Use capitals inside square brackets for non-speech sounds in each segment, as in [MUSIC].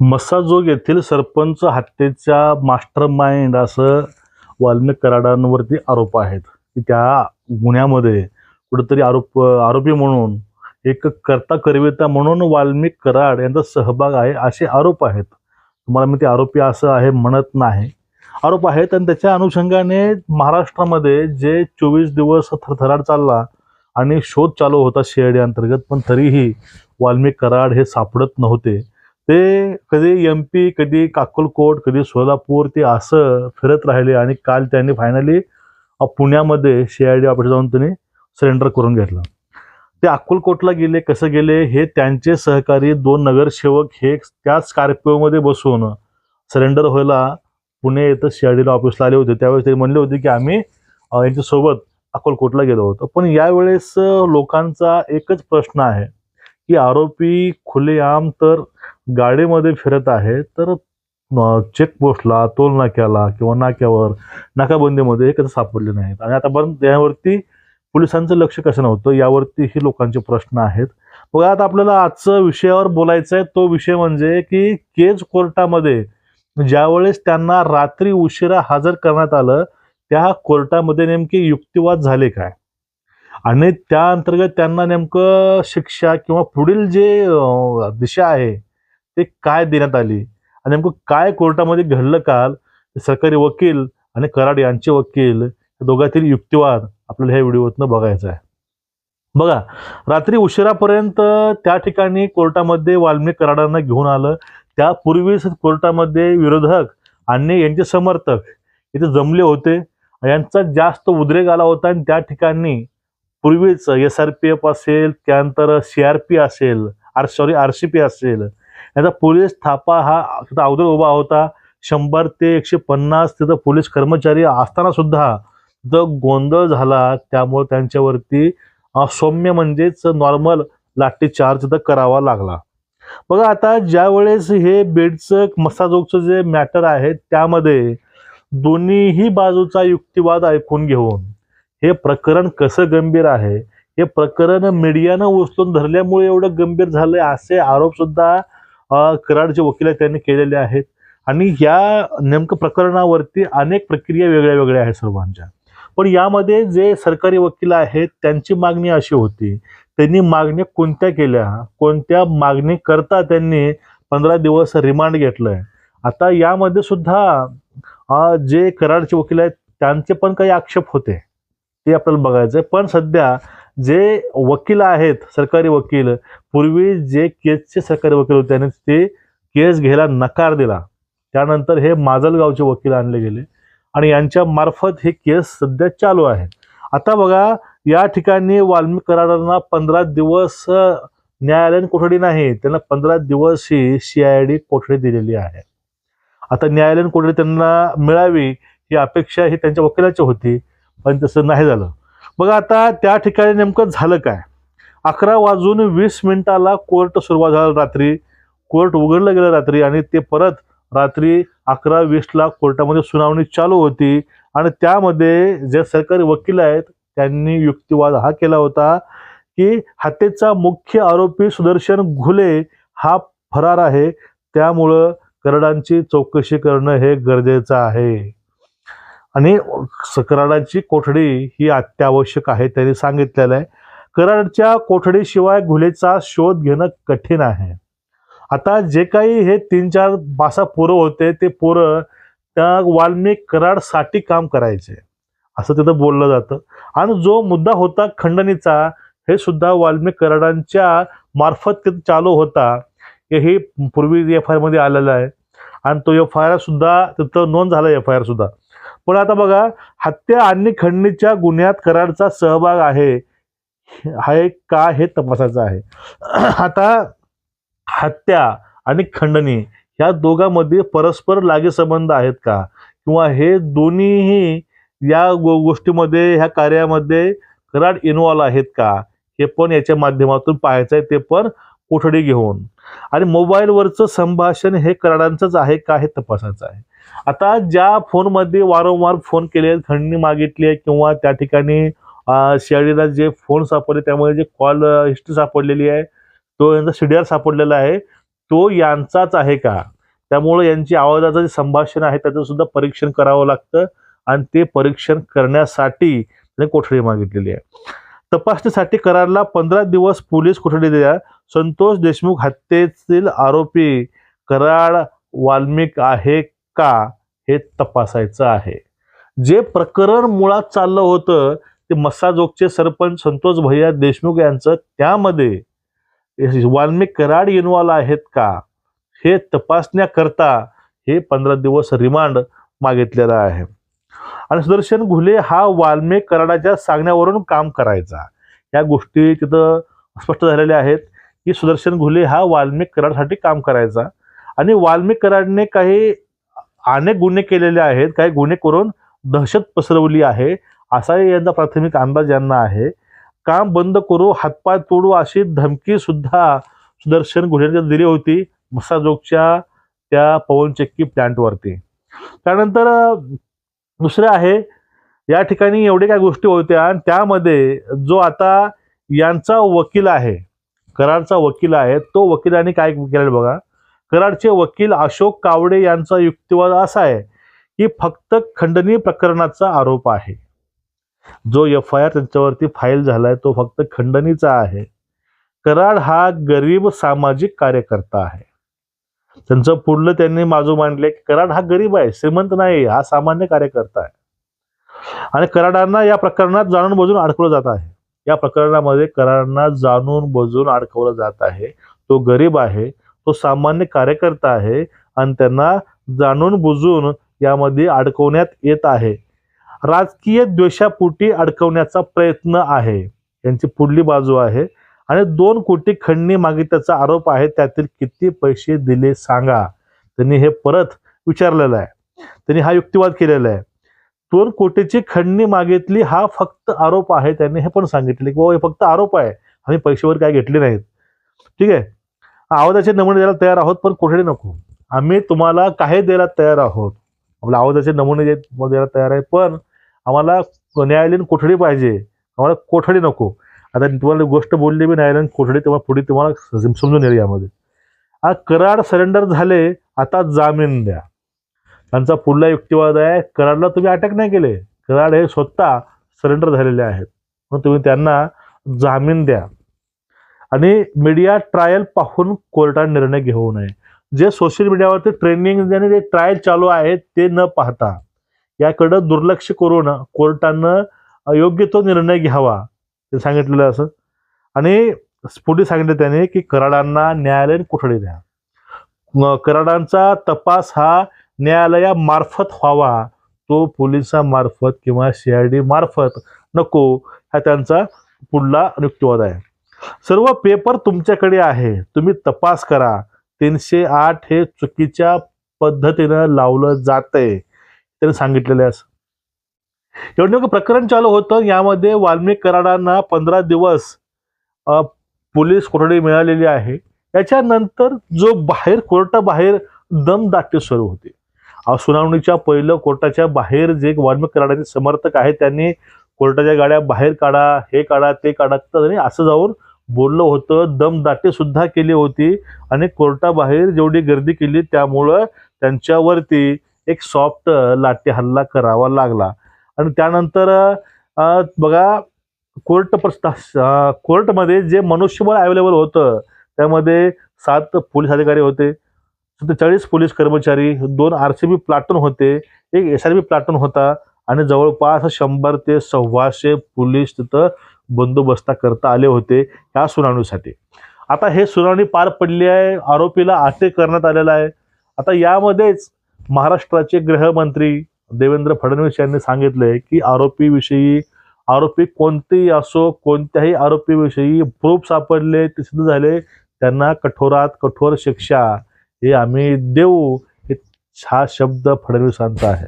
मसाजोग येथील सरपंच हत्येच्या master mind असं वाल्मिक कराडांवरती आरोप आहेत. की त्या गुन्ह्यामध्ये कुठेतरी आरोप आरोपी म्हणून एक कर्ता करविता म्हणून वाल्मिक कराड यांचा सहभाग आहे असे आरोप आहेत. तुम्हाला मी ते आरोपी असं आहे म्हणत नाही. आरोप आहेत आणि त्याच्या अनुषंगाने महाराष्ट्रामध्ये जे चोवीस दिवस थरथराट चालला आणि शोध चालू होता सीआयडी अंतर्गत पण तरीही वाल्मिक कराड हे सापडत नव्हते. ते कधी एम पी कधी काकोलकोट कधी सोलापूर ते असं फिरत राहिले आणि काल त्यांनी फायनली पुण्यामध्ये सी आय डी ऑफिस जाऊन त्यांनी सरेंडर करून घेतलं. ते अक्कलकोटला गेले कसं गेले हे त्यांचे सहकारी दोन नगरसेवक हे त्या स्कॉर्पिओमध्ये बसून सरेंडर व्हायला पुणे इथं सी आय डीला ऑफिसला आले होते. त्यावेळेस ते म्हणले होते की आम्ही यांच्यासोबत अक्कलकोटला गेलो होतो. पण यावेळेस लोकांचा एकच प्रश्न आहे की आरोपी खुलेआम तर गाडीमध्ये फिरत आहे तर चेकपोस्टला टोल नाक्याला किंवा नाक्यावर नाकाबंदीमध्ये हे कसं सापडले नाहीत? आणि आता पण यावरती पोलिसांचं लक्ष कसं नव्हतं यावरती ही लोकांचे प्रश्न आहेत. बघा आता आपल्याला आजचं विषयावर बोलायचं आहे तो विषय म्हणजे की केज कोर्टामध्ये ज्यावेळेस त्यांना रात्री उशिरा हजर करण्यात आलं त्या कोर्टामध्ये नेमके युक्तिवाद झाले काय? आणि त्या अंतर्गत त्यांना नेमकं शिक्षा किंवा पुढील जे दिशा आहे ते काय देण्यात आली? आणि नेमकं काय कोर्टामध्ये घडलं काल? सरकारी वकील आणि कराड यांचे वकील या दोघातील युक्तिवाद आपल्याला ह्या व्हिडिओतनं बघायचा आहे. बघा रात्री उशिरापर्यंत त्या ठिकाणी कोर्टामध्ये वाल्मिक कराडांना घेऊन आलं. त्यापूर्वीच कोर्टामध्ये विरोधक आणि यांचे समर्थक इथे जमले होते. यांचा जास्त उद्रेक आला होता आणि त्या ठिकाणी पूर्वीच एस आर पी एफ असेल त्यानंतर सी आर पी असेल R sorry R C P असेल याचा पोलीस थापा हा तिथं अगोदर उभा होता. शंभर ते एकशे पन्नास तिथं पोलीस कर्मचारी असताना सुद्धा तिथं गोंधळ झाला. त्यामुळे त्यांच्यावरती सौम्य म्हणजेच नॉर्मल लाठीचार्ज तर करावा लागला. बघा आता ज्यावेळेस हे बेडचं मसाजोगचं जे मॅटर आहे त्यामध्ये दोन्हीही बाजूचा युक्तिवाद ऐकून घेऊन हे प्रकरण कसं गंभीर आहे? हे प्रकरण मीडियानं उचलून धरल्यामुळे एवढं गंभीर झालंय असे आरोप सुद्धा कराड कराडचे वकील आहेत त्यांनी केलेले आहेत. आणि या नेमकं प्रकरणावरती अनेक प्रक्रिया वेगळ्या वेगळ्या आहेत सर्वांच्या. पण यामध्ये जे सरकारी वकील आहेत त्यांची मागणी अशी होती. त्यांनी मागण्या कोणत्या केल्या? कोणत्या मागणी करता त्यांनी पंधरा दिवस रिमांड घेतलंय? आता यामध्ये सुद्धा जे कराडचे वकील आहेत त्यांचे पण काही आक्षेप होते. ते आपल्याला बघायचं पण सध्या जे वकील आहेत सरकारी वकील पूर्वी जे केसचे सरकारी वकील होते त्यांनी ते केस घ्यायला नकार दिला. त्यानंतर हे माजलगावचे वकील आणले गेले आणि यांच्या मार्फत हे केस सध्या चालू आहे. आता बघा या ठिकाणी वाल्मिक करारांना पंधरा दिवस न्यायालयीन कोठडी नाही त्यांना पंधरा दिवस ही सी आय डी कोठडी दिलेली आहे. आता न्यायालयीन कोठडी त्यांना मिळावी ही अपेक्षा ही त्यांच्या वकिलाची होती पण तसं नाही झालं. बघा आता त्या ठिकाणी नेमकं झालं काय? अकरा वाजून वीस मिनिटाला कोर्ट सुरुवात झाला रात्री. कोर्ट उघडलं गेलं रात्री आणि ते परत रात्री अकरा वीसला कोर्टामध्ये सुनावणी चालू होती. आणि त्यामध्ये जे सरकारी वकील आहेत त्यांनी युक्तिवाद हा केला होता की हत्येचा मुख्य आरोपी सुदर्शन घुले हा फरार आहे. त्यामुळं करडांची चौकशी करणं हे गरजेचं आहे. आणि स- कराडाची कोठडी ही अत्यावश्यक आहे त्यांनी सांगितलेलं आहे. कराडच्या कोठडीशिवाय घुलेचा शोध घेणं कठीण आहे. आता जे काही हे तीन चार मासा पोरं होते ते पोरं त्या वाल्मिक कराडसाठी काम करायचे. असं तिथं बोललं जातं. आणि जो मुद्दा होता खंडणीचा हे सुद्धा वाल्मिक कराडांच्या मार्फत तिथं चालू होता. हे हे पूर्वी एफ आय आरमध्ये आलेलं आहे. आणि तो एफ आय आर सुद्धा तिथं नोंद झाला एफ आय आर सुद्धा. पण आता बघा हत्या आणि खंडणीच्या गुन्ह्यात कराडचा सहभाग आहे. हा का हे तपासायचं आहे. [CLEARS THROAT] आता हत्या आणि खंडणी ह्या दोघांमध्ये परस्पर लागे संबंध आहेत का? किंवा हे दोन्हीही या गो गोष्टीमध्ये ह्या कार्यामध्ये कराड इन्वॉल्व्ह आहेत का? हे पण याच्या माध्यमातून पाहायचं आहे ते पण कोठडी घेऊन. आणि मोबाईलवरचं संभाषण हे कराडांचंच आहे का हे तपासायचं आहे? आता ज्या फोनमध्ये वारंवार फोन केले खंडणी मागितली आहे किंवा त्या ठिकाणी शेळीला जे फोन सापडले त्यामध्ये जे कॉल हिस्ट्री सापडलेली आहे तो यांचा सीडीआर सापडलेला आहे तो यांचाच आहे का? त्यामुळे यांची आवाजाचं जे संभाषण आहे त्याचं सुद्धा परीक्षण करावं लागतं आणि ते परीक्षण करण्यासाठी त्यांनी कोठडी मागितलेली आहे. तपासणीसाठी करारला पंधरा दिवस पोलीस कोठडी द्या संतोष देशमुख हत्येतील आरोपी कराड वाल्मिक आहे का? हे तपासायचं आहे. जे प्रकरण मुळात चाललं होतं ते मस्साजोगचे सरपंच संतोष भैया देशमुख यांचं. त्यामध्ये वाल्मिक कराड इन्वॉल्व आहेत का? हे तपासण्याकरता हे पंधरा दिवस रिमांड मागितलेलं आहे. आणि सुदर्शन घुले हा वाल्मिक कराडाच्या सांगण्यावरून काम करायचा. या गोष्टी तिथं स्पष्ट झालेल्या आहेत की सुदर्शन घुले हा वाल्मिक कराडसाठी काम करायचा. आणि वाल्मिक कराडने काही अनेक गुन्हे केलेले आहेत काही गुन्हे करून दहशत पसरवली आहे असाही यांचा प्राथमिक अंदाज यांना आहे. काम बंद करू हातपाय तोडू अशी धमकी सुद्धा सुदर्शन घुलेने दिली होती मसाजोगच्या त्या पवनचक्की प्लॅन्टवरती त्यानंतर दुसरं आहे या ठिकाणी एवढे काय गोष्टी होत्या आणि त्यामध्ये जो आता यांचा वकील आहे कराडचा वकील आहे तो वकिलाने काय केलं बघा. कराडचे वकील अशोक कावडे यांचा युक्तिवाद असा आहे की फक्त खंडणी प्रकरणाचा आरोप आहे. जो एफ आय आर त्यांच्यावरती फाईल झालाय तो फक्त खंडणीचा आहे. कराड हा गरीब सामाजिक कार्यकर्ता आहे. त्यांचं पुढलं त्यांनी माजू मांडले की कराड हा गरीब आहे श्रीमंत नाही हा सामान्य कार्यकर्ता आहे. आणि कराडांना या प्रकरणात जाणून बजून अडकवलं जात आहे. या प्रकरणामध्ये कराडांना जाणून बजून अडकवलं जात आहे. तो गरीब आहे तो सामान्य कार्यकर्ता आहे आणि त्यांना जाणून बुजून यामध्ये अडकवण्यात येत आहे. राजकीय द्वेषापोटी अडकवण्याचा प्रयत्न आहे. यांची पुढली बाजू आहे. आणि दोन कोटी खंडणी मागितल्याचा आरोप आहे त्यातील किती पैसे दिले सांगा. त्यांनी हे परत विचारलेलं आहे. त्यांनी हा युक्तिवाद केलेला आहे. दोन कोटीची खंडणी मागितली हा फक्त आरोप आहे त्यांनी हे पण सांगितले की हो, हे फक्त आरोप आहे. आम्ही पैशावर काय घेतले नाहीत. ठीक आहे. आवाजाचे नमुने द्यायला तयार आहोत पण कोठडी नको. आम्ही तुम्हाला काही द्यायला तयार आहोत. आपल्या आवाजाचे नमुने द्यायला तयार आहे पण आम्हाला न्यायालयीन कोठडी पाहिजे. आम्हाला कोठडी नको. आता तुम्हाला गोष्ट बोलली बी नाही आणि कोठडी तेव्हा पुढे तुम्हाला सम- समजून येईल यामध्ये. आ कराड सरेंडर झाले आता जामीन द्या. त्यांचा पुढला युक्तिवाद आहे कराडला तुम्ही अटक नाही केले. कराड हे स्वतः सरेंडर झालेले आहेत. मग तुम्ही त्यांना जामीन द्या. आणि मीडिया ट्रायल पाहून कोर्टाने निर्णय घेऊ नये. जे सोशल मीडियावरती ट्रेनिंग आणि जे ट्रायल चालू आहेत ते न पाहता. याकडं दुर्लक्ष करून कोर्टानं योग्य तो निर्णय घ्यावा. ते सांगितलेलं असं. आणि पुढे सांगितलं त्याने की कराडांना न्यायालयीन कोठडी द्या. कराडांचा तपास हा न्यायालयामार्फत व्हावा. तो पोलिसामार्फत किंवा सी आय डी मार्फत नको हा त्यांचा पुढला युक्तिवाद आहे. सर्व पेपर तुमच्याकडे आहे. तुम्ही तपास करा. तीनशे आठ हे चुकीच्या पद्धतीनं लावलं जात आहे त्यांनी सांगितलेलं आहे असं. निवडणूक प्रकरण चालू होतं. यामध्ये वाल्मिक कराडांना पंधरा दिवस पोलीस कोठडी मिळालेली आहे. त्याच्यानंतर जो बाहेर कोर्टाबाहेर दमदाटी सुरू होते. सुनावणीच्या पहिलं कोर्टाच्या बाहेर जे वाल्मिक कराडाचे समर्थक आहेत त्यांनी कोर्टाच्या गाड्या बाहेर काढा हे काढा ते काढा तर असं जाऊन बोललं होतं. दमदाटी सुद्धा केली होती आणि कोर्टाबाहेर जेवढी गर्दी केली त्यामुळं त्यांच्यावरती एक सॉफ्ट लाठी हल्ला करावा लागला. आणि त्यानंतर बघा कोर्ट प्रस्ता कोर्टमध्ये जे मनुष्यबळ अवेलेबल होतं त्यामध्ये सात पोलीस अधिकारी होते सत्तेचाळीस पोलीस कर्मचारी दोन आर सी बी प्लाटून होते एक एस आर बी प्लाटून होता आणि जवळपास शंभर ते सव्वाशे पोलीस तिथं बंदोबस्ता करता आले होते ह्या सुनावणीसाठी. आता हे सुनावणी पार पडली आहे आरोपीला अटक करण्यात आलेला आहे. आता यामध्येच महाराष्ट्राचे गृहमंत्री देवेंद्र फडणवीस यांनी सांगितलंय की आरोपीविषयी आरोपी कोणतेही असो कोणत्याही आरोपीविषयी प्रूफ सापडले ते सिद्ध झाले त्यांना कठोरात कठोर शिक्षा हे आम्ही देऊ हे हा शब्द फडणवीसांचा आहे.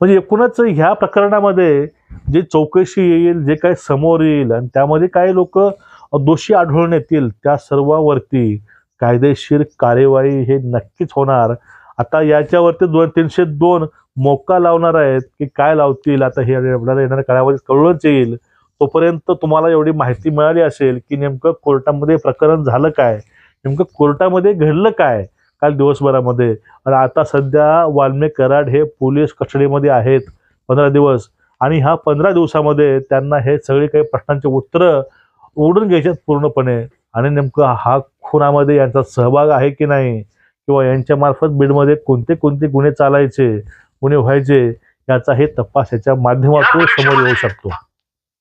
म्हणजे एकूणच ह्या प्रकरणामध्ये जे चौकशी येईल जे काही समोर येईल आणि त्यामध्ये काही लोक दोषी आढळून येतील त्या सर्वावरती कायदेशीर कार्यवाही हे नक्कीच होणार. आता याच्यावरती दोन तीनशे दोन मोका लावणार आहेत की काय लावतील? आता हे आपल्याला येणाऱ्या काळामध्ये कळूनच येईल. तोपर्यंत तुम्हाला एवढी माहिती मिळाली असेल की नेमकं कोर्टामध्ये प्रकरण झालं काय? नेमकं कोर्टामध्ये घडलं काय? काल दिवसभरामध्ये. आणि आता सध्या वाल्मे कराड हे पोलीस कस्टडीमध्ये आहेत. पंधरा दिवस. आणि ह्या पंधरा दिवसामध्ये त्यांना हे सगळे काही प्रश्नांचे उत्तरं ओढून घ्यायचे आहेत पूर्णपणे. आणि नेमकं हा खुनामध्ये यांचा सहभाग आहे की नाही? किंवा यांच्या मार्फत बीडमध्ये कोणते कोणते गुन्हे चालायचे गुन्हे व्हायचे याचा हे तपास याच्या माध्यमातून समोर येऊ शकतो.